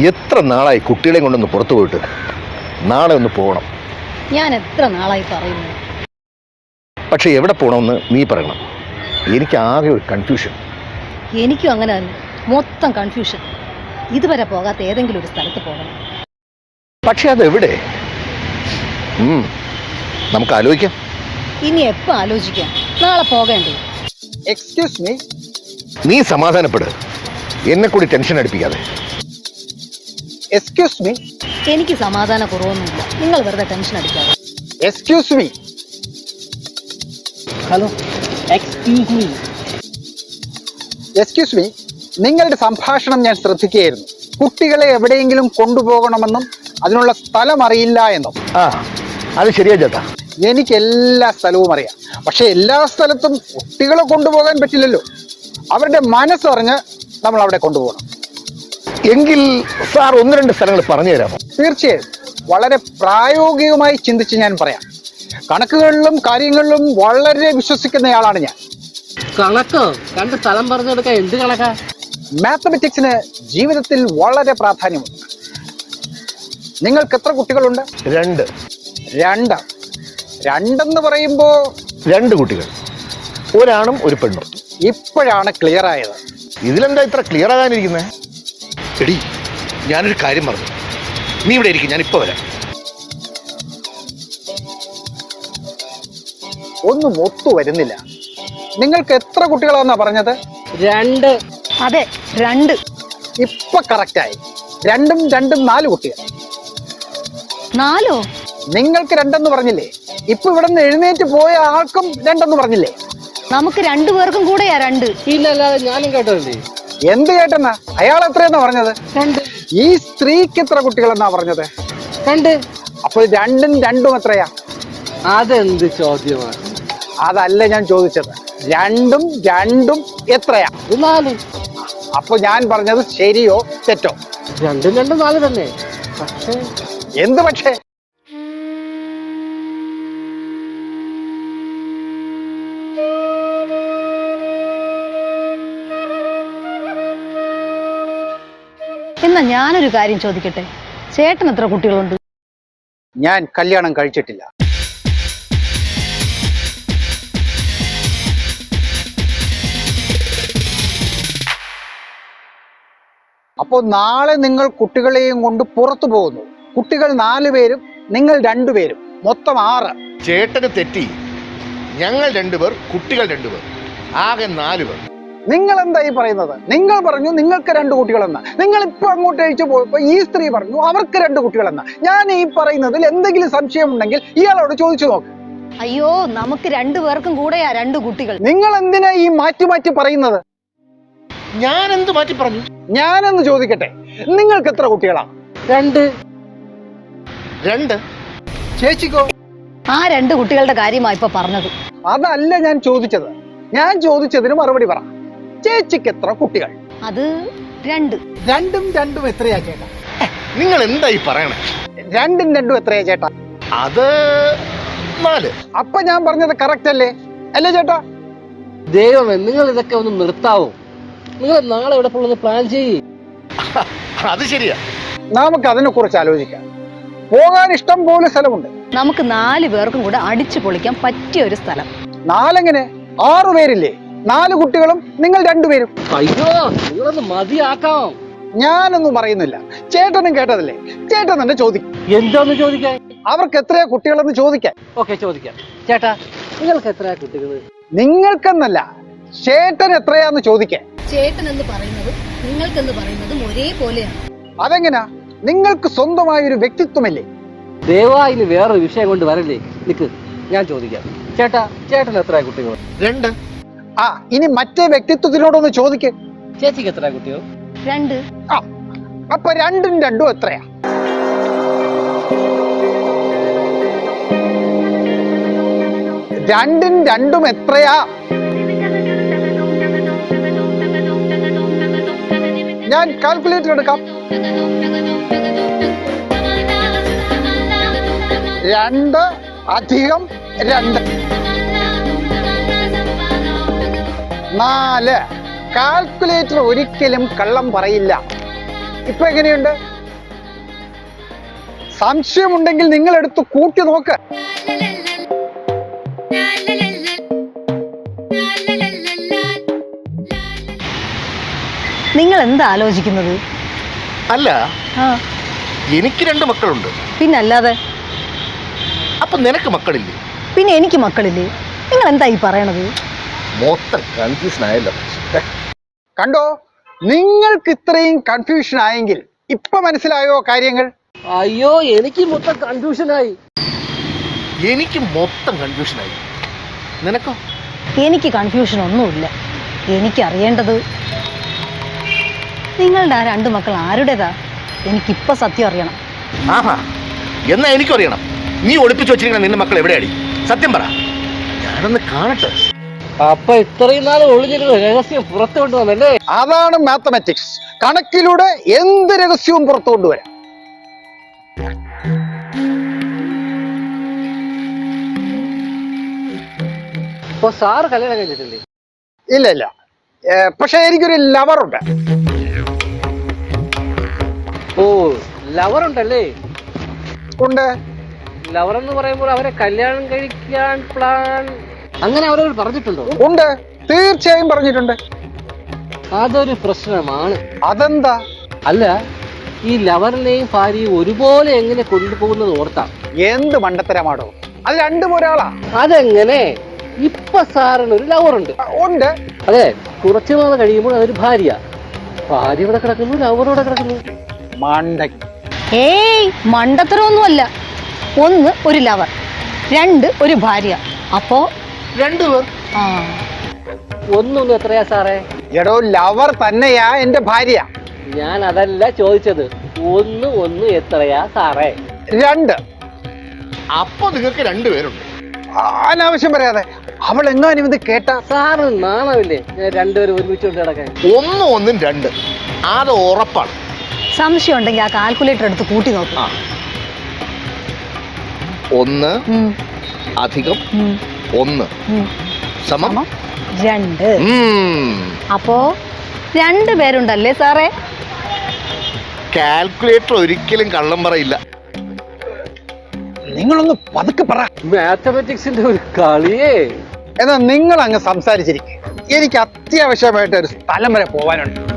എത്ര നാളായി കുട്ടികളെ കൊണ്ടൊന്ന് പുറത്തു പോയിട്ട്? നാളെ ഒന്ന് പോകണം. ഞാൻ എത്ര നാളായി പറയുന്നു? പക്ഷെ എവിടെ പോകണമെന്ന് നീ പറയണം. എനിക്ക് ആകെ ഒരു കൺഫ്യൂഷൻ എനിക്കും അങ്ങനെ തന്നെ. മൊത്തം കൺഫ്യൂഷൻ ഇതുവരെ പോകാത്ത ഏതെങ്കിലും ഒരു സ്ഥലത്ത് പോകണം. പക്ഷെ അതെവിടെ? ഉം, നമുക്ക് ആലോചിക്കാം. ഇനി എപ്പോൾ ആലോചിക്കാം? നാളെ പോകേണ്ടേ? എക്സ്ക്യൂസ് മീ നീ സമാധാനപ്പെട്. എന്നെ കൂടി ടെൻഷൻ അടുപ്പിക്കാതെ. എക്സ്ക്യൂസ് മീ എനിക്ക് സമാധാന കുറവൊന്നുമില്ല നിങ്ങൾ വെറുതെ ടെൻഷൻ അടിക്കാതെ. Excuse me hello excuse me excuse me നിങ്ങളുടെ സംഭാഷണം ഞാൻ ശ്രദ്ധിക്കുകയായിരുന്നു. കുട്ടികളെ എവിടെയെങ്കിലും കൊണ്ടുപോകണമെന്നും അതിനുള്ള സ്ഥലം അറിയില്ല എന്നും. ആ അത് ശരിയാ ചേട്ടാ. എനിക്ക് എല്ലാ സ്ഥലവും അറിയാം. പക്ഷെ എല്ലാ സ്ഥലത്തും കുട്ടികളെ കൊണ്ടുപോകാൻ പറ്റില്ലല്ലോ. അവരുടെ മനസ്സറിഞ്ഞ് നമ്മൾ അവിടെ കൊണ്ടുപോകണം. എങ്കിൽ സാർ ഒന്ന് രണ്ട് സ്ഥലങ്ങൾ പറഞ്ഞു തരാമോ? തീർച്ചയായും. വളരെ പ്രായോഗികമായി ചിന്തിച്ച് ഞാൻ പറയാം. കണക്കുകളിലും കാര്യങ്ങളിലും വളരെ വിശ്വസിക്കുന്നയാളാണ് ഞാൻ. കണക്കോ? രണ്ട് സ്ഥലം പറഞ്ഞെടുക്കാൻ എന്ത് കണക്കാ? മാത്തമെറ്റിക്സിന് ജീവിതത്തിൽ വളരെ പ്രാധാന്യമുണ്ട്. നിങ്ങൾക്ക് എത്ര കുട്ടികളുണ്ട്? രണ്ട്. രണ്ട്. രണ്ടെന്ന് പറയുമ്പോ രണ്ട് കുട്ടികൾ. ഒരാണും ഒരു പെണ്ണും. ഇപ്പോഴാണ് ക്ലിയർ ആയത്. ഇതിലെന്താ ഇത്ര ക്ലിയർ ആകാനിരിക്കുന്നേ? എടി ഞാനൊരു കാര്യം പറഞ്ഞു നീ ഇവിടെ ഇരിക്കും ഞാൻ ഇപ്പൊ വരാം. ഒന്നും ഒത്തു വരുന്നില്ല. നിങ്ങൾക്ക് എത്ര കുട്ടികളാണെന്നാ പറഞ്ഞത്? രണ്ട്. അതെ രണ്ട്. ഇപ്പൊ കറക്റ്റായി രണ്ടും രണ്ടും നാല് കുട്ടികൾ. നാലോ? നിങ്ങൾക്ക് രണ്ടെന്ന് പറഞ്ഞില്ലേ? ഇപ്പൊ ഇവിടെ നിന്ന് എഴുന്നേറ്റ് പോയ ആൾക്കും രണ്ടെന്ന് പറഞ്ഞില്ലേ? നമുക്ക് രണ്ടു പേർക്കും കൂടെയാ രണ്ട്. ഇല്ലല്ലാതെ ഞാനും കേട്ടതല്ലേ? എന്ത് ചേട്ടനാ? അയാൾ എത്രയെന്നാ പറഞ്ഞത്? രണ്ട്. ഈ സ്ത്രീക്ക് എത്ര കുട്ടികളെന്നാ പറഞ്ഞത്? രണ്ട്. അപ്പോൾ രണ്ടും രണ്ടും എത്രയാ? അതെന്ത് ചോദ്യമാണ് അതല്ല ഞാൻ ചോദിച്ചത്. രണ്ടും രണ്ടും എത്രയാ? നാല്. അപ്പൊ ഞാൻ പറഞ്ഞത് ശരിയോ തെറ്റോ? രണ്ടും രണ്ടും നാല് തന്നെ. പക്ഷേ എന്ത് പക്ഷേ? എന്നാ ഞാനൊരു കാര്യം ചോദിക്കട്ടെ? ചേട്ടൻ എത്ര കുട്ടികളുണ്ട്? ഞാൻ കല്യാണം കഴിച്ചിട്ടില്ല. അപ്പോൾ നാളെ നിങ്ങൾ കുട്ടികളെയും കൊണ്ട് പുറത്തു പോകുന്നു. കുട്ടികൾ നാല് പേരും നിങ്ങൾ രണ്ടുപേരും മൊത്തം ആറ്. ചേട്ടന് തെറ്റി. ഞങ്ങൾ രണ്ടുപേർ കുട്ടികൾ രണ്ടുപേർ. ആകെ നാല് പേർ. നിങ്ങൾ എന്താ ഈ പറയുന്നത്? നിങ്ങൾ പറഞ്ഞു നിങ്ങൾക്ക് രണ്ട് കുട്ടികളെന്ന്. നിങ്ങൾ ഇപ്പൊ അങ്ങോട്ട് അയച്ചു പോയപ്പോ ഈ സ്ത്രീ പറഞ്ഞു അവർക്ക് രണ്ട് കുട്ടികളെന്ന്. ഞാൻ ഈ പറയുന്നതിൽ എന്തെങ്കിലും സംശയം ഉണ്ടെങ്കിൽ ഇയാളോട് ചോദിച്ചു നോക്ക്. അയ്യോ നമുക്ക് രണ്ടു പേർക്കും കൂടെയാ രണ്ട് കുട്ടികൾ. നിങ്ങൾ എന്തിനാ ഈ മാറ്റി മാറ്റി പറയുന്നത്? ഞാൻ എന്ത് മാറ്റി പറഞ്ഞു? ഞാനെന്ന് ചോദിക്കട്ടെ. നിങ്ങൾക്ക് എത്ര കുട്ടികളാ? രണ്ട്. രണ്ട്. ചേച്ചിക്കോ? ആ രണ്ട് കുട്ടികളുടെ കാര്യമാ ഇപ്പൊ പറഞ്ഞത്. അതല്ല ഞാൻ ചോദിച്ചത്. ഞാൻ ചോദിച്ചതിന് മറുപടി പറ. ചേച്ചിക്ക് എത്ര കുട്ടികൾ? അത് രണ്ട്. രണ്ടും രണ്ടും എത്രയാ ചേട്ടാ? നിങ്ങൾ എന്തായി പറയണേ? രണ്ടും രണ്ടും എത്രയാ ചേട്ടാ? അത് നാല്. അപ്പൊ ഞാൻ പറഞ്ഞത് കറക്റ്റ് അല്ലേ? അല്ലേ ചേട്ടാ? ദൈവമേ നിങ്ങൾ ഇതൊക്കെ ഒന്ന് നിർത്താവോ? നിങ്ങൾ നാളെ എവിടെ പോകുന്നത് പ്ലാൻ ചെയ്യ്. അത് ശരിയാ. നമുക്ക് അതിനെ കുറിച്ച് ആലോചിക്കാം. പോകാൻ ഇഷ്ടം പോലെ സ്ഥലമുണ്ട്. നമുക്ക് നാല് പേർക്കും കൂടെ അടിച്ചു പൊളിക്കാൻ പറ്റിയ ഒരു സ്ഥലം. നാലെങ്ങനെ? ആറു പേരില്ലേ? നാല് കുട്ടികളും നിങ്ങൾ രണ്ടുപേരും. അയ്യോ നിങ്ങളൊന്ന് മതിയാക്കാം. ഞാനൊന്നും പറയുന്നില്ല. ചേട്ടനും കേട്ടതല്ലേ? ചേട്ടൻ തന്നെ ചോദിക്കും. എന്താന്ന് ചോദിക്കാൻ? അവർക്ക് എത്രയാ കുട്ടികളെന്ന് ചോദിക്കാൻ. ഓക്കെ ചോദിക്കാം. ചേട്ടാ നിങ്ങൾക്ക് എത്രയാ കുട്ടികൾ നിങ്ങൾക്കെന്നല്ല ചേട്ടൻ എത്രയാന്ന് ചോദിക്കാൻ. ചേട്ടൻ എന്ന് പറയുന്നതും നിങ്ങൾക്കെന്ന് പറയുന്നതും ഒരേപോലെയാണ് അതെങ്ങനാ? നിങ്ങൾക്ക് സ്വന്തമായ ഒരു വ്യക്തിത്വമല്ലേ? ദയവായി വേറൊരു വിഷയം കൊണ്ട് വരല്ലേ? നിക്ക് ഞാൻ ചോദിക്കാം. ചേട്ടാ ചേട്ടൻ എത്രയാ കുട്ടികൾ രണ്ട്. ആ ഇനി മറ്റേ വ്യക്തിത്വത്തിനോടൊന്ന് ചോദിക്ക്. ചേച്ചിക്ക് എത്ര കുട്ടിയോ? രണ്ട്. ആ അപ്പൊ രണ്ടും രണ്ടും എത്രയാ? രണ്ടും രണ്ടും എത്രയാ? ഞാൻ കാൽക്കുലേറ്റർ എടുക്കാം. രണ്ട് അധികം രണ്ട്. നാല്. കാൽക്കുലേറ്റർ ഒരിക്കലും കള്ളം പറയില്ല. ഇപ്പൊ എങ്ങനെയുണ്ട്? സംശയമുണ്ടെങ്കിൽ നിങ്ങൾ എടുത്ത് കൂട്ടി നോക്ക്. നിങ്ങൾ എന്താ ആലോചിക്കുന്നത്? അല്ല. ആ. എനിക്ക് രണ്ട് മക്കളുണ്ട്. പിന്നല്ലാതെ? അപ്പൊ നിനക്ക് മക്കളില്ലേ? പിന്നെ എനിക്ക് മക്കളില്ലേ? നിങ്ങൾ എന്താ ഈ പറയണത്? മൊത്തം കൺഫ്യൂഷൻ ആയല്ലോ. കണ്ടോ? നിങ്ങൾക്ക് ഇത്രയും കൺഫ്യൂഷൻ ആയെങ്കിൽ ഇപ്പൊ മനസ്സിലായോ കാര്യങ്ങൾ? അയ്യോ എനിക്ക് മൊത്തം കൺഫ്യൂഷനായി എനിക്ക് മൊത്തം കൺഫ്യൂഷൻ ആയി. നിനക്കോ? എനിക്ക് കൺഫ്യൂഷൻ ഒന്നുമില്ല. എനിക്ക് അറിയേണ്ടത് നിങ്ങളുടെ ആ രണ്ട് മക്കൾ ആരുടേതാ? എനിക്കിപ്പോ സത്യം അറിയണം. ആഹാ എന്നാ എനിക്കും അറിയണം. നീ ഒളിപ്പിച്ചു വെച്ചിരിക്കുന്ന നിന്റെ മക്കൾ എവിടെയാടി? സത്യം പറ. ഞാനൊന്ന് കാണട്ടെ. അപ്പൊ ഇത്രയും നാൾ ഒളിഞ്ഞിരുന്ന രഹസ്യം പുറത്തു കൊണ്ടുവന്നല്ലേ? അതാണ് മാത്തമാറ്റിക്സ് കണക്കിലൂടെ എന്ത് രഹസ്യവും പുറത്തു കൊണ്ടുവരാം? ഇപ്പൊ സാറ് കല്യാണം കഴിഞ്ഞിട്ടില്ലേ? ഇല്ല ഇല്ല. പക്ഷെ എനിക്കൊരു ലവറുണ്ട്. ഓ ലവർ ഉണ്ടല്ലേ ഉണ്ട്. ലവർ എന്ന് പറയുമ്പോൾ അവരെ കല്യാണം കഴിക്കാൻ പ്ലാൻ അങ്ങനെ അവരോട് പറഞ്ഞിട്ടുണ്ടോ? ഉണ്ട്. തീർച്ചയായും പറഞ്ഞിട്ടുണ്ട്. അതൊരു പ്രശ്നമാണ്. അതെന്താ? അല്ല ഈ ലവറിനെയും ഭാര്യയും ഒരുപോലെ എങ്ങനെ കൊണ്ടുപോകുന്നത് ഓർത്താം? എന്ത് മണ്ടത്തരമാടോ? അത് രണ്ടും ഒരാളാ. അതെങ്ങനെ? ഇപ്പൊ സാറിന് ഒരു ലവർ ഉണ്ട്. ഉണ്ട് അതെ കുറച്ചു നാൾ കഴിയുമ്പോൾ അതൊരു ഭാര്യ ഭാര്യ ഇവിടെ കിടക്കുന്നു ലവർ ഇവിടെ കിടക്കുന്നു. മണ്ട ഏയ് മണ്ടത്തരമൊന്നുമല്ല. ഒന്ന് ഒരു ലവർ രണ്ട് ഒരു ഭാര്യ. അപ്പോ രണ്ടു പേർ ആ. ഒന്നൊന്നും എത്രയാ സാറേ? എടോ ലവർ തന്നെയാ എന്റെ ഭാര്യ. ഞാൻ അതല്ല ചോദിച്ചത്. ഒന്ന് ഒന്ന് എത്രയാ സാറേ? രണ്ട്. അപ്പൊ നിങ്ങൾക്ക് രണ്ടുപേരുണ്ട്. അനാവശ്യം പറയാതെ. അവൾ എങ്ങാനും ഇത് കേട്ട? സാറ് നാണമില്ലേ ഞാൻ രണ്ടുപേരും ഒരുമിച്ച് കൊണ്ട് കിടക്കാൻ. ഒന്നും ഒന്നും രണ്ട്. അത് ഉറപ്പാണ്. സംശയം ഉണ്ടെങ്കിൽ ആ കാൽക്കുലേറ്റർ എടുത്ത് കൂട്ടി നോക്കാം. ഒന്ന് അധികം. ഒന്ന്. സമം? രണ്ട്. അപ്പോ രണ്ട് പേരുണ്ടല്ലേ സാറേ? കാൽക്കുലേറ്റർ ഒരിക്കലും കള്ളം പറയില്ല. നിങ്ങളൊന്ന് പതുക്കെ പറ. മാത്തമാറ്റിക്സിന്റെ ഒരു കളിയേ. എന്നാ നിങ്ങൾ അങ്ങ് സംസാരിച്ചിരിക്കും. എനിക്ക് അത്യാവശ്യമായിട്ട് ഒരു സ്ഥലം വരെ പോവാനുണ്ട്.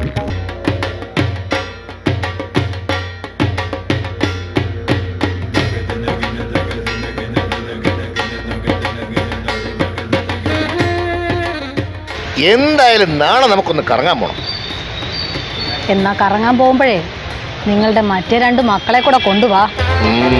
എന്തായാലും നാളെ നമുക്കൊന്ന് കറങ്ങാൻ പോകണം എന്നാ കറങ്ങാൻ പോകുമ്പോഴേ നിങ്ങളുടെ മറ്റേ രണ്ട് മക്കളെ കൂടെ കൊണ്ടുവാ ഉം.